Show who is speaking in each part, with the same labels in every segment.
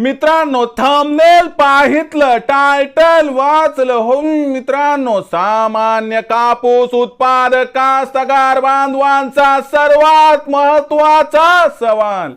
Speaker 1: मित्रांनो thumbnail पाहितलं title वाचलं. हो मित्रांनो सामान्य कापूस उत्पादक कास्तकार बांधवांचा सर्वात महत्त्वाचा सवाल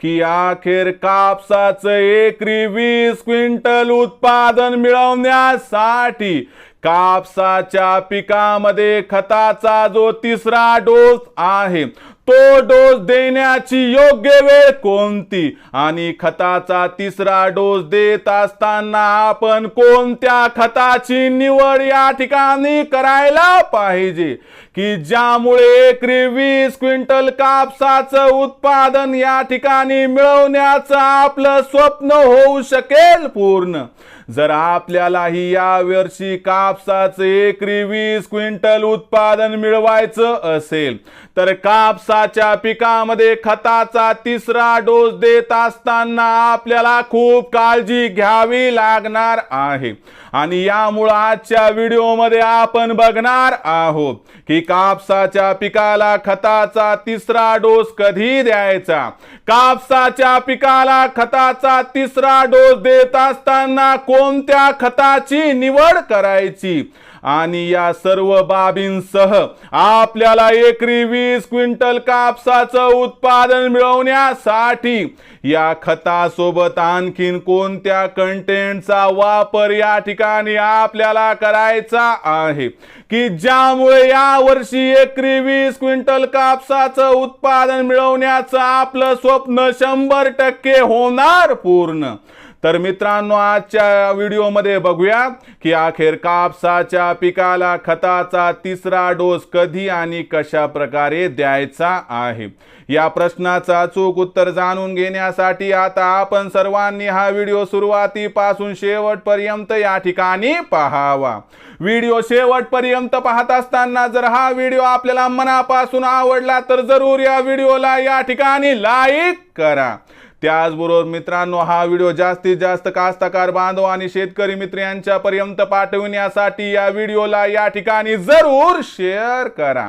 Speaker 1: की अखेर कापसाचं एकरी वीस क्विंटल उत्पादन मिळवण्यासाठी कापसाच्या पिकामध्ये खताचा जो तिसरा डोस आहे तो डोस देण्याची योग्य वेळ कोणती? आणि खताचा तिसरा डोस देत असताना आपण कोणत्या खताची निवड या ठिकाणी करायला पाहिजे? की ज्यामुळे एकरी वीस क्विंटल कापसाचं उत्पादन या ठिकाणी मिळवण्याचं आपलं स्वप्न होऊ शकेल पूर्ण? जर आपल्यालाही या वर्षी कापसाचं एकरी वीस क्विंटल उत्पादन मिळवायचं असेल तर कापसाच्या पिकामध्ये खताचा तिसरा डोस देत असताना आपल्याला खूप काळजी घ्यावी लागणार आहे. आणि यामुळं आजच्या व्हिडिओमध्ये आपण बघणार आहोत की कापसाच्या पिकाला खताचा तिसरा डोस कधी द्यायचा? कापसाच्या पिकाला खताचा तिसरा डोस देत असताना कोणत्या खताची निवड करायची? आणि या सर्व बाबींसह आपल्याला एकरी वीस क्विंटल कापसाचं उत्पादन मिळवण्यासाठी या खतासोबत आणखीन कोणत्या कंटेंटचा वापर या ठिकाणी आपल्याला करायचा आहे? की ज्यामुळे या वर्षी एकरी वीस क्विंटल कापसाचं उत्पादन मिळवण्याचं आपलं स्वप्न शंभर टक्के होणार पूर्ण? तर मित्रांनो आजच्या व्हिडिओमध्ये बघूया की अखेर कापसाच्या पिकाला खताचा तिसरा डोस कधी आणि कशा प्रकारे द्यायचा आहे? या प्रश्नाचा चूक उत्तर जाणून घेण्यासाठी आता आपण सर्वांनी हा व्हिडिओ सुरुवातीपासून शेवटपर्यंत या ठिकाणी पाहावा. व्हिडिओ शेवटपर्यंत पाहत असताना जर हा व्हिडिओ आपल्याला मनापासून आवडला तर जरूर या व्हिडिओला या ठिकाणी लाईक करा. त्याचबरोबर मित्रांनो हा व्हिडिओ जास्तीत जास्त कास्तकार बांधव आणि शेतकरी मित्र यांच्यापर्यंत पाठविण्यासाठी या व्हिडिओला या ठिकाणी जरूर शेअर करा.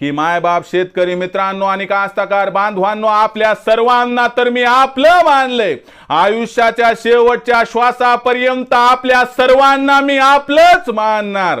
Speaker 1: की मायबाप शेतकरी मित्रांनो आणि कास्तकार बांधवांनो आपल्या सर्वांना तर मी आपलं मानलंय आयुष्याच्या शेवटच्या श्वासापर्यंत आपल्या सर्वांना मी आपलंच मानणार.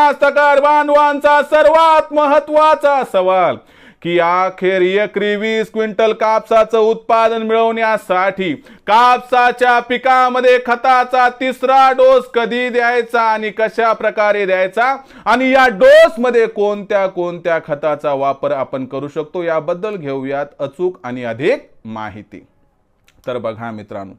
Speaker 1: कास्तकार बांधवांचा सर्वात महत्त्वाचा सवाल की अखेर एकरी वीस क्विंटल कापसाचं उत्पादन मिळवण्यासाठी कापसाच्या पिकामध्ये खताचा तिसरा डोस कधी द्यायचा आणि कशा प्रकारे द्यायचा आणि या डोस मध्ये कोणत्या कोणत्या खताचा वापर आपण करू शकतो याबद्दल घेऊयात अचूक आणि अधिक माहिती. तर बघा मित्रांनो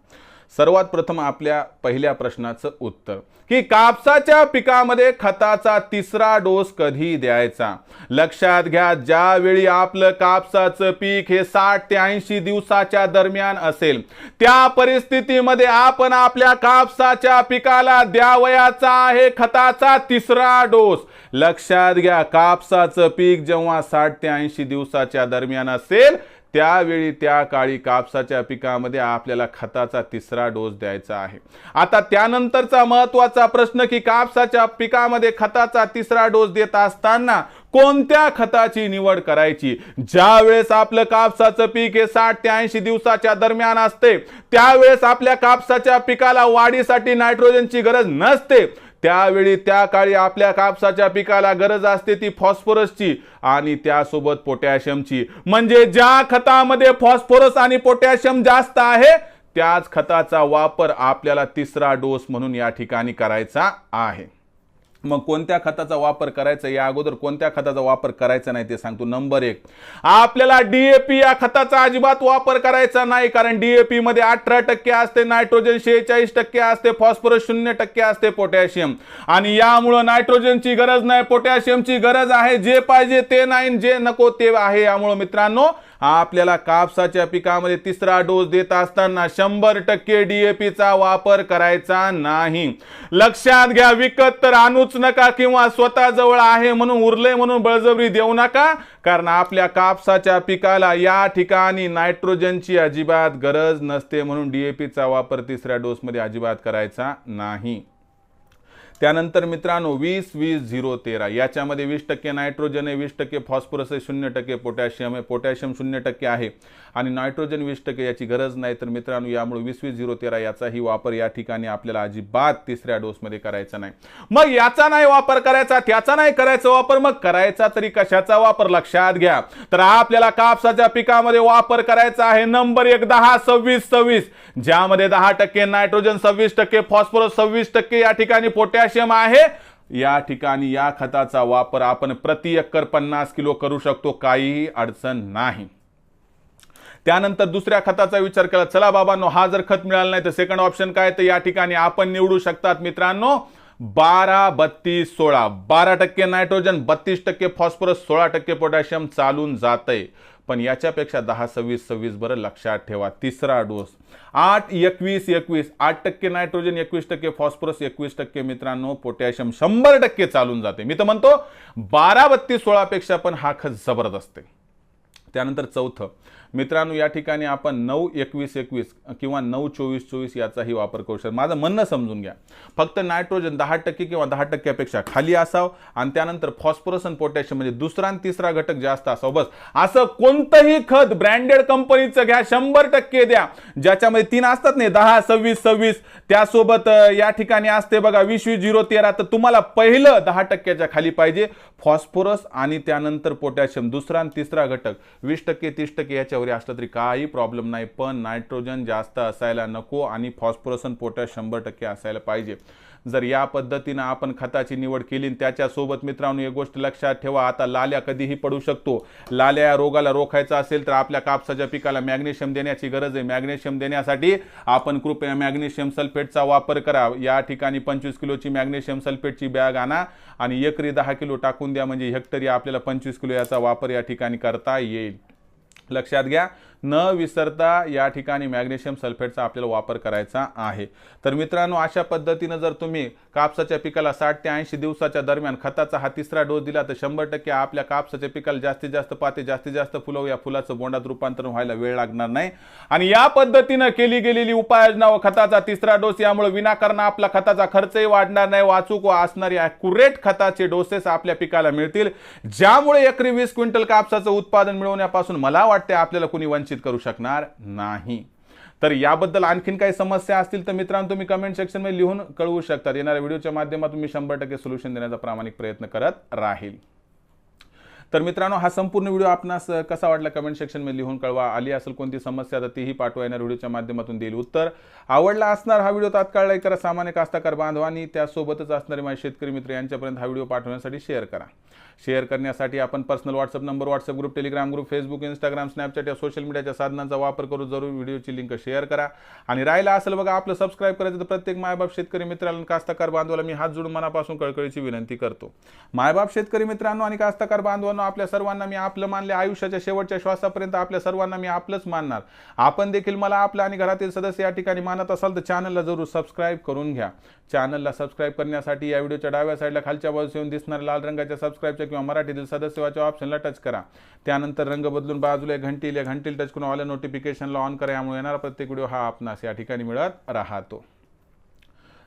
Speaker 1: सर्वात प्रथम आपल्या पहिल्या प्रश्नाचं उत्तर. की कापसाच्या पिकामध्ये खताचा तिसरा डोस कधी द्यायचा? लक्षात घ्या ज्यावेळी आपलं कापसाचं पीक हे साठ ते ऐंशी दिवसाच्या दरम्यान असेल त्या परिस्थितीमध्ये आपण आपल्या कापसाच्या पिकाला द्यावयाचा आहे खताचा तिसरा डोस. लक्षात घ्या कापसाचं पीक जेव्हा साठ ते ऐंशी दिवसाच्या दरम्यान असेल त्यावेळी त्या काळी कापसाच्या पिकामध्ये आपल्याला खताचा तिसरा डोस द्यायचा आहे. आता त्यानंतरचा महत्त्वाचा प्रश्न की कापसाच्या पिकामध्ये खताचा तिसरा डोस देत असताना कोणत्या खताची निवड करायची? ज्या वेळेस आपलं कापसाचं पीक हे साठ ते ऐंशी दिवसाच्या दरम्यान असते त्यावेळेस आपल्या कापसाच्या पिकाला वाढीसाठी नायट्रोजनची गरज नसते. त्यावेळी त्या काळी आपल्या कापसाच्या पिकाला गरज असते ती फॉस्फरसची आणि त्यासोबत पोटॅशियमची. म्हणजे ज्या खतामध्ये फॉस्फरस आणि पोटॅशियम जास्त आहे त्याच खताचा वापर आपल्याला तिसरा डोस म्हणून या ठिकाणी करायचा आहे. मग कोणत्या खताचा वापर करायचा या अगोदर कोणत्या खताचा वापर करायचा नाही ते सांगतो. नंबर एक आपल्याला डीएपी या खताचा अजिबात वापर करायचा नाही कारण डीएपी मध्ये अठरा टक्के असते नायट्रोजन शेहेचाळीस टक्के असते फॉस्फरस शून्य टक्के असते पोटॅशियम. आणि यामुळं नायट्रोजनची गरज नाही पोटॅशियमची गरज आहे जे पाहिजे ते नाही जे नको ते आहे. यामुळं मित्रांनो आपल्याला कापसाच्या पिकामध्ये तिसरा डोस देत असताना शंभर टक्के डीएपीचा वापर करायचा नाही. लक्षात घ्या विकत तर आणूच नका किंवा स्वतः जवळ आहे म्हणून उरले म्हणून बळजबरी देऊ नका कारण आपल्या कापसाच्या पिकाला या ठिकाणी नायट्रोजनची अजिबात गरज नसते म्हणून डीएपीचा वापर तिसऱ्या डोसमध्ये अजिबात करायचा नाही. त्यानंतर मित्रांनो वीस वीस झिरो तेरा. याच्यामध्ये वीस टक्के नायट्रोजन आहे वीस टक्के फॉस्फरस आहे शून्य टक्के पोटॅशियम आहे. पोटॅशियम शून्य टक्के आहे. आणि नायट्रोजन वीस टक्के याची गरज नाही. तर मित्रांनो यामुळे वीस वीस झिरो तेरा याचाही वापर या ठिकाणी आपल्याला अजिबात तिसऱ्या डोसमध्ये करायचा नाही. मग याचा नाही वापर करायचा त्याचा नाही करायचा वापर मग करायचा तरी कशाचा वापर? लक्षात घ्या. तर आपल्याला कापसाच्या पिकामध्ये वापर करायचा आहे. नंबर एक दहा सव्वीस सव्वीस. ज्यामध्ये दहा टक्के नायट्रोजन सव्वीस टक्के फॉस्फरस सव्वीस टक्के या ठिकाणी पोटॅशियम आहे. या ठिकाणी या खताचा वापर आपण प्रति एकर पन्नास किलो करू शकतो. काहीही अडचण नाही. त्यानंतर दुसऱ्या खताचा विचार केला. चला बाबांनो हा जर खत मिळाला नाही तर सेकंड ऑप्शन काय? तर या ठिकाणी आपण निवडू शकतात मित्रांनो बारा बत्तीस सोळा. बारा टक्के नायट्रोजन बत्तीस टक्के फॉस्फरस सोळा टक्के पोटॅशियम चालून जातंय. पण याच्यापेक्षा दहा सव्वीस सव्वीस बरं लक्षात ठेवा. तिसरा डोस. आठ एकवीस एकवीस. आठ टक्के नायट्रोजन एकवीस टक्के फॉस्फरस एकवीस टक्के मित्रांनो पोटॅशियम शंभर टक्के चालून जाते. मी तर म्हणतो बारा बत्तीस सोळापेक्षा पण हा खत जबरदस्त आहे. त्यानंतर चौथं. मित्रांनो या ठिकाणी आपण नऊ एकवीस एकवीस किंवा नऊ चोवीस चोवीस याचाही वापर करू शकतो. माझं म्हणणं समजून घ्या. फक्त नायट्रोजन दहा टक्के किंवा दहा टक्क्यापेक्षा खाली असावं आणि त्यानंतर फॉस्फरस आणि पोटॅशियम म्हणजे दुसरा आणि तिसरा घटक जास्त असावं. बस. असं कोणतंही खत ब्रँडेड कंपनीचं घ्या शंभर टक्के द्या. ज्याच्यामध्ये तीन असतात नाही दहा सव्वीस सव्वीस त्यासोबत या ठिकाणी असते बघा वीस वीस झिरो तेरा. तर तुम्हाला पहिलं दहा टक्क्याच्या खाली पाहिजे. फॉस्फोरस आणि त्यानंतर पोटॅशियम दुसरा आणि तिसरा घटक. वीस टक्के तीस टक्के याच्या याच्यावर असलं तरी काही प्रॉब्लेम नाही पण नायट्रोजन जास्त असायला नको आणि फॉस्फरस आणि पोटॅश शंभर टक्के असायला पाहिजे. जर या पद्धतीनं आपण खताची निवड केली त्याच्यासोबत मित्रांनो एक गोष्ट लक्षात ठेवा आता लाल्या कधीही पडू शकतो. लाल्या या रोगाला रोखायचा असेल तर आपल्या कापसाच्या पिकाला मॅग्नेशियम देण्याची गरज आहे. मॅग्नेशियम देण्यासाठी आपण कृपया मॅग्नेशियम सल्फेटचा वापर करा. या ठिकाणी पंचवीस किलोची मॅग्नेशियम सल्फेटची बॅग आणा आणि एकरी दहा किलो टाकून द्या. म्हणजे हेक्टरी आपल्याला पंचवीस किलो याचा वापर या ठिकाणी करता येईल. लक्षात घ्या न विसरता या ठिकाणी मॅग्नेशियम सल्फेटचा आपल्याला वापर करायचा आहे. तर मित्रांनो अशा पद्धतीनं जर तुम्ही कापसाच्या पिकाला साठ ते ऐंशी दिवसाच्या दरम्यान खताचा हा तिसरा डोस दिला तर शंभर टक्के आपल्या कापसाच्या पिकाला जास्तीत जास्त पाते जास्तीत जास्त फुलं या फुलाचं बोंडात रूपांतर व्हायला वेळ लागणार नाही. आणि या पद्धतीनं केली गेलेली उपाययोजना व खताचा तिसरा डोस यामुळे विनाकारण आपला खताचा खर्चही वाढणार नाही वाचूक व असणारी अॅक्युरेट खताचे डोसेस आपल्या पिकाला मिळतील. ज्यामुळे एकरी वीस क्विंटल कापसाचं उत्पादन मिळवण्यापासून मला वाटतं आपल्याला कुणी वंचित करू शकणार नाही. तर याबद्दल आणखीन काही समस्या असतील तर मित्रांनो तुम्ही कमेंट सेक्शनमध्ये लिहून कळवू शकतात. येणाऱ्या व्हिडिओच्या माध्यमातून मी शंभर टक्के सोल्युशन देण्याचा प्रामाणिक प्रयत्न करत राहील. तर मित्रांनो हा संपूर्ण व्हिडिओ आपणास कसा वाटला कमेंट सेक्शनमध्ये लिहून कळवा. आली असेल कोणती समस्या तर तीही पाठवा. येणार व्हिडिओच्या माध्यमातून देईल उत्तर. आवडला असणार हा व्हिडिओ तात्काळ लाईक करा. सामान्य कास्ताकार बांधवांनी त्यासोबतच असणारे माझे शेतकरी मित्र यांच्यापर्यंत हा व्हिडिओ पाठवण्यासाठी शेअर करा. शेअर करण्यासाठी आपण personal WhatsApp number WhatsApp group Telegram group Facebook Instagram Snapchat या सोशल मीडियाच्या साधनांचा वापर करून जरूर व्हिडिओची लिंक शेअर करा. आणि राहिला असेल बघा आपलं सबस्क्राईब करायचं तर प्रत्येक मायबाप शेतकरी मित्राला कास्तकार कास्ताकार बांधवाला मी हात जोडून मनापासून कळकळीची विनंती करतो. मायबाप शेतकरी मित्रांनो आणि कास्ताकार बांधवांना मित्रांनो आपल्या सर्वांना मी आपलं मानले. आयुष्याच्या शेवटच्या श्वासापर्यंत आपल्या सर्वांना मी आपलंच मानणार. आपण देखील मला आपलं आणि घरातील सदस्य या ठिकाणी मानत असाल तर चॅनलला जरूर सबस्क्राईब करून घ्या. चॅनलला सबस्क्राईब करण्यासाठी या व्हिडिओच्या डाव्या साईडला खालच्या बाजूस येऊन दिसणाऱ्या लाल रंगाच्या सबस्क्राईबच्या किंवा मराठीतील सदस्यवाच्या ऑप्शनला टच करा. त्यानंतर रंग बदलून बाजूला घंटील या घंटील टच करून ऑल नोटिफिकेशनला ऑन करा. यामुळे येणारा प्रत्येक व्हिडिओ हा आपणास या ठिकाणी मिळत राहतो.